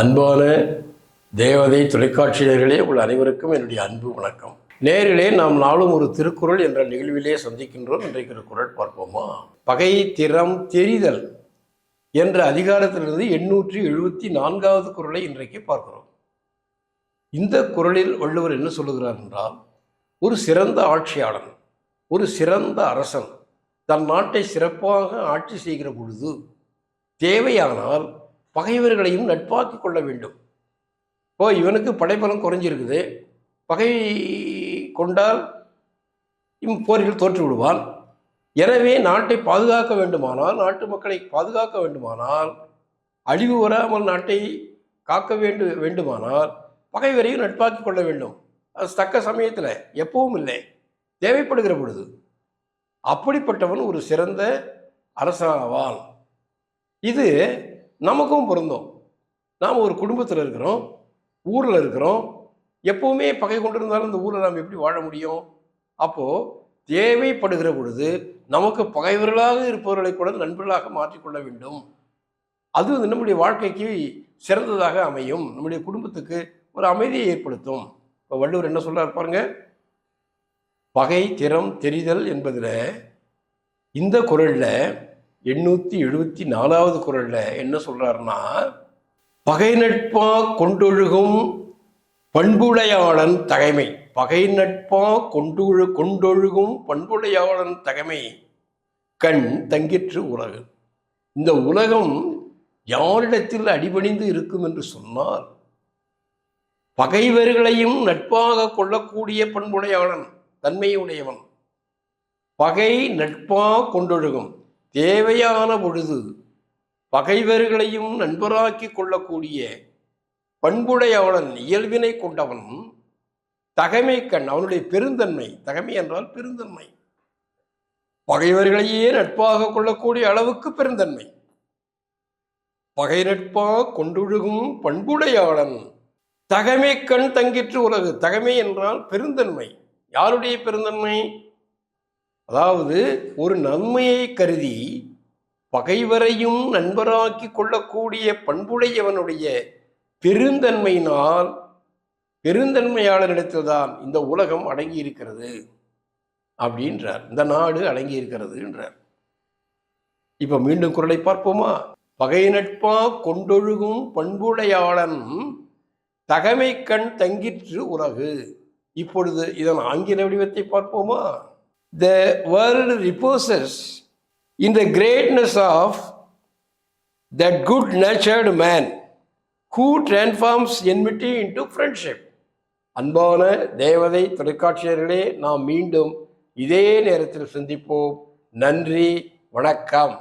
அன்பான தேவதை தொலைக்காட்சியர்களே உங்கள் அனைவருக்கும் என்னுடைய அன்பு வணக்கம். நேரிலே நாம் நாளும் ஒரு திருக்குறள் என்ற நிகழ்விலே சந்திக்கின்றோம். இன்றைக்கு ஒரு குரல் பார்ப்போமா? பகை திறம் தெரிதல் என்ற அதிகாரத்திலிருந்து எண்ணூற்றி எழுபத்தி நான்காவது குரலை இன்றைக்கு பார்க்கிறோம். இந்த குறளில் வள்ளுவர் என்ன சொல்லுகிறார் என்றால் ஒரு சிறந்த ஆட்சியாளன் ஒரு சிறந்த அரசன் தன் நாட்டை சிறப்பாக ஆட்சி செய்கிற பொழுது தேவையானால் பகைவர்களையும் நட்பாக்கி கொள்ள வேண்டும். இப்போ இவனுக்கு படைபலம் குறைஞ்சிருக்குது. பகை கொண்டால் இவன் போரில் தோற்று விடுவான் எனவே நாட்டை பாதுகாக்க வேண்டுமானால் நாட்டு மக்களை பாதுகாக்க வேண்டுமானால் அழிவு வராமல் நாட்டை காக்க வேண்டு வேண்டுமானால் பகைவரையும் நட்பாக்கி கொள்ள வேண்டும். அது தக்க சமயத்தில் எப்பவும் இல்லை. தேவைப்படுகிற பொழுது அப்படிப்பட்டவன் ஒரு சிறந்த அரசாவான் இது நமக்கும் பொருந்தும். நாம் ஒரு குடும்பத்தில் இருக்கிறோம் ஊரில் இருக்கிறோம் எப்பவுமே பகை கொண்டு இருந்தாலும் இந்த ஊரில் நாம் எப்படி வாழ முடியும்? அப்போது தேவைப்படுகிற பொழுது நமக்கு பகைவர்களாக இருப்பவர்களை கூட நண்பர்களாக மாற்றிக்கொள்ள வேண்டும். அது வந்து நம்முடைய வாழ்க்கைக்கு சிறந்ததாக அமையும். நம்முடைய குடும்பத்துக்கு ஒரு அமைதியை ஏற்படுத்தும். இப்போ வள்ளுவர் என்ன சொல்கிறார் பாருங்க? பகை திறம் தெரிதல் என்பதில் இந்த குரலில் எண்ணூற்றி எழுபத்தி நாலாவது குரலில் என்ன சொல்கிறாருன்னா பகை நட்பா கொண்டொழுகும் பண்புடையாளன் தகைமை. பகை நட்பா கொண்டொழு கொண்டொழுகும் பண்புடையாளன் தகைமை. கண் தங்கிற்று உலகு. இந்த உலகம் யாரிடத்தில் அடிபணிந்து இருக்கும் என்று சொன்னால் பகைவர்களையும் நட்பாக கொள்ளக்கூடிய பண்புடையாளன் தன்மையுடையவன். பகை நட்பா கொண்டொழுகும். தேவையான பொழுது பகைவர்களையும் நண்பராக்கி கொள்ளக்கூடிய பண்புடையவனன் இயல்பினை கொண்டவன் தகைமை கண் அவனுடைய பெருந்தன்மை. தகமை என்றால் பெருந்தன்மை. பகைவர்களையே நட்பாக கொள்ளக்கூடிய அளவுக்கு பெருந்தன்மை. பகை நட்பா கொண்டொழுகும் பண்புடையாளன் தகைமை கண் தங்கிற்று உலகு. தகமை என்றால் பெருந்தன்மை. யாருடைய பெருந்தன்மை? அதாவது ஒரு நன்மையை கருதி பகைவரையும் நண்பராக்கி கொள்ளக்கூடிய பண்புடையவனுடைய பெருந்தன்மையினால் பெருந்தன்மையாளரிடத்தில்தான் இந்த உலகம் அடங்கி இருக்கிறது அப்படின்றார். இந்த நாடு அடங்கி இருக்கிறது என்றார் இப்ப மீண்டும் குரலை பார்ப்போமா? பகை நட்பா கொண்டொழுகும் பண்புடையாளன் தகமை கண் தங்கிற்று உலகு இப்பொழுது இதன் ஆங்கில வடிவத்தை பார்ப்போமா? The world reposes in the greatness of that good natured man who transforms enmity into friendship அன்பான தேவதை தொலைக்காட்சியர்களே நாம் மீண்டும் இதே நேரத்தில் சந்திப்போம் நன்றி வணக்கம்